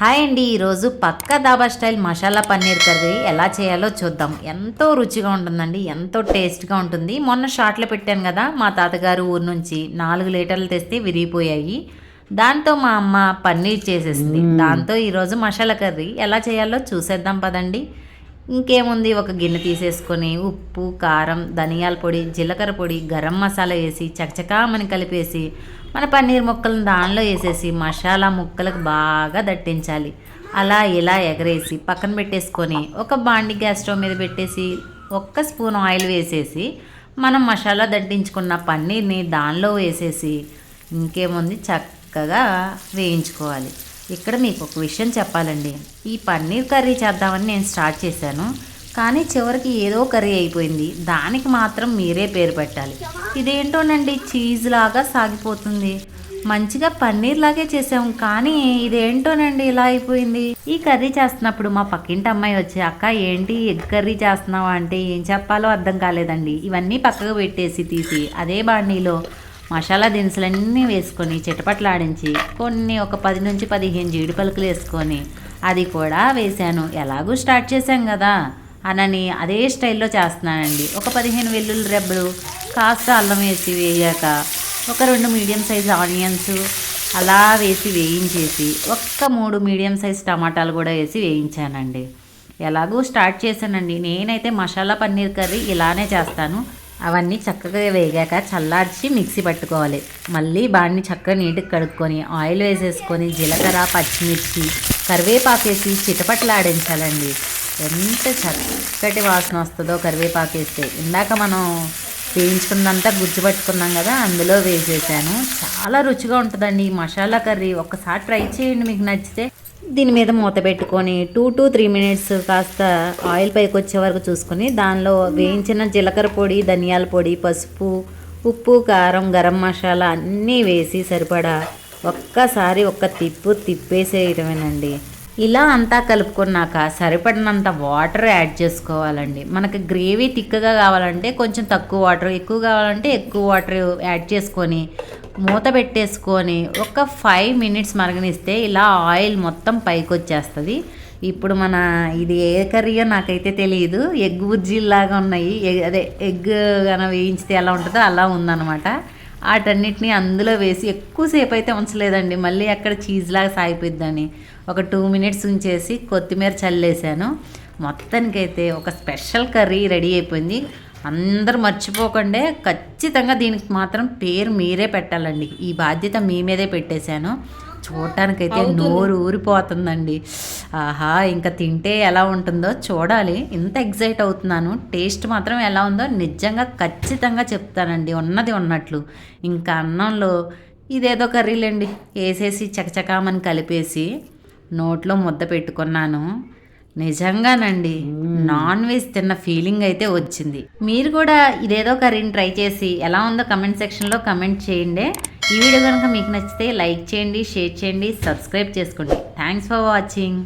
Hi అండి ఈరోజు పక్క దాబా స్టైల్ మసాలా పన్నీర్ కర్రీ ఎలా చేయాలో చూద్దాం. ఎంతో రుచిగా ఉంటుందండి ఎంతో టేస్ట్గా ఉంటుంది. మొన్న షార్ట్లో పెట్టాను కదా మా తాతగారు ఊరు నుంచి నాలుగు లీటర్లు తెస్తే విరిగిపోయాయి. దాంతో మా అమ్మ పన్నీర్ చేసేసింది. దాంతో ఈరోజు మసాలా కర్రీ ఎలా చేయాలో చూసేద్దాం పదండి. ఇంకేముంది? ఒక గిన్నె తీసేసుకొని ఉప్పు కారం ధనియాల పొడి జీలకర్ర పొడి గరం మసాలా వేసి చకచకామని కలిపేసి మన పన్నీర్ ముక్కలను దానిలో వేసేసి మసాలా ముక్కలకు బాగా దట్టించాలి. అలా ఇలా ఎగరేసి పక్కన పెట్టేసుకొని ఒక బాండి గ్యాస్ స్టవ్ మీద పెట్టేసి ఒక్క స్పూన్ ఆయిల్ వేసేసి మనం మసాలా దట్టించుకున్న పన్నీర్ని దానిలో వేసేసి ఇంకేముంది? చక్కగా వేయించుకోవాలి. ఇక్కడ మీకు ఒక విషయం చెప్పాలండి. ఈ పన్నీర్ కర్రీ చేద్దామని నేను స్టార్ట్ చేశాను. కానీ చివరికి ఏదో కర్రీ అయిపోయింది. దానికి మాత్రం మీరే పేరు పెట్టాలి. ఇదేంటోనండి? చీజ్ లాగా సాగిపోతుంది. మంచిగా పన్నీర్ లాగే చేసాం కానీ ఇదేంటోనండి? ఇలా అయిపోయింది. ఈ కర్రీ చేస్తున్నప్పుడు మా పక్కింటి అమ్మాయి వచ్చి అక్క ఏంటి ఎగ్ కర్రీ చేస్తున్నావా? అంటే ఏం చెప్పాలో అర్థం కాలేదండి. ఇవన్నీ పక్కకు పెట్టేసి తీసి అదే బాండీలో మసాలా దినుసులన్నీ వేసుకొని చిటపట్లాడించి కొన్ని ఒక పది నుంచి పదిహేను జీడిపలుకులు వేసుకొని అది కూడా వేశాను. ఎలాగూ స్టార్ట్ చేశాం కదా అనని అదే స్టైల్లో చేస్తున్నానండి. ఒక పదిహేను వెల్లుల్లి రెబ్బలు కాస్త అల్లం వేసి వేయాక ఒక రెండు మీడియం సైజ్ ఆనియన్స్ అలా వేసి వేయించేసి ఒక్క మూడు మీడియం సైజ్ టమాటాలు కూడా వేసి వేయించానండి. ఎలాగూ స్టార్ట్ చేశానండి. నేనైతే మసాలా పన్నీర్ కర్రీ ఇలానే చేస్తాను. అవన్నీ చక్కగా వేగాక చల్లార్చి మిక్సీ పట్టుకోవాలి. మళ్ళీ బాడిని చక్కగా నీటికి కడుక్కొని ఆయిల్ వేసేసుకొని జీలకర్ర పచ్చిమిర్చి కరివేపాకు వేసి చిటపట్లాడించాలండి. ఎంత చక్కటి వాసన వస్తుందో కరివేపాకు వేస్తే. ఇందాక మనం వేయించుకున్నంతా గుజ్జు పట్టుకున్నాం కదా అందులో వేసేసాను. చాలా రుచిగా ఉంటుందండి ఈ మసాలా కర్రీ. ఒక్కసారి ట్రై చేయండి మీకు నచ్చితే. దీని మీద మూత పెట్టుకొని టూ టు త్రీ మినిట్స్ కాస్త ఆయిల్ పైకి వచ్చే వరకు చూసుకొని దానిలో వేయించిన జీలకర్ర పొడి ధనియాల పొడి పసుపు ఉప్పు కారం గరం మసాలా అన్నీ వేసి సరిపడా ఒక్కసారి ఒక్క తిప్పు తిప్పేసేయటమేనండి. ఇలా అంతా కలుపుకున్నాక సరిపడినంత వాటర్ యాడ్ చేసుకోవాలండి. మనకి గ్రేవీ తిక్కగా కావాలంటే కొంచెం తక్కువ వాటర్ ఎక్కువ కావాలంటే ఎక్కువ వాటర్ యాడ్ చేసుకొని మూత పెట్టేసుకొని ఒక ఫైవ్ మినిట్స్ మరగనిస్తే ఇలా ఆయిల్ మొత్తం పైకి వచ్చేస్తుంది ఇప్పుడు మన ఇది ఏ కర్రీయో నాకైతే తెలియదు ఎగ్ బుజ్జీలాగా ఉన్నాయి. ఎగ్- అదే ఎగ్ కన వేయించితే ఎలా ఉంటుందో అలా ఉందన్నమాట. వాటన్నిటిని అందులో వేసి ఎక్కువసేపు అయితే ఉంచలేదండి. మళ్ళీ అక్కడ చీజ్ లాగా సాగిపోద్దని ఒక టూ మినిట్స్ ఉంచేసి కొత్తిమీర చల్లేసాను మొత్తానికైతే ఒక స్పెషల్ కర్రీ రెడీ అయిపోయింది. అందరూ మర్చిపోకండే. ఖచ్చితంగా దీనికి మాత్రం పేరు మీరే పెట్టాలండి. ఈ బాధ్యత మీ మీదే పెట్టేశాను. చూడటానికైతే నోరు ఊరిపోతుందండి. ఆహా ఇంకా తింటే ఎలా ఉంటుందో చూడాలి. ఇంత ఎగ్జైట్ అవుతున్నాను. టేస్ట్ మాత్రం ఎలా ఉందో నిజంగా ఖచ్చితంగా చెప్తానండి. ఉన్నది ఉన్నట్లు. ఇంకా అన్నంలో ఇదేదో కర్రీలేండి. వేసేసి చకచకామని కలిపేసి నోట్లో ముద్ద పెట్టుకున్నాను. నిజంగానండి. నాన్ వెజ్ తిన్న ఫీలింగ్ అయితే వచ్చింది. మీరు కూడా ఇదేదో కర్రీని ట్రై చేసి ఎలా ఉందో కమెంట్ సెక్షన్లో కమెంట్ చేయండి. ఈ వీడియో కనుక మీకు నచ్చితే లైక్ చేయండి షేర్ చేయండి సబ్స్క్రైబ్ చేసుకోండి. Thanks for watching.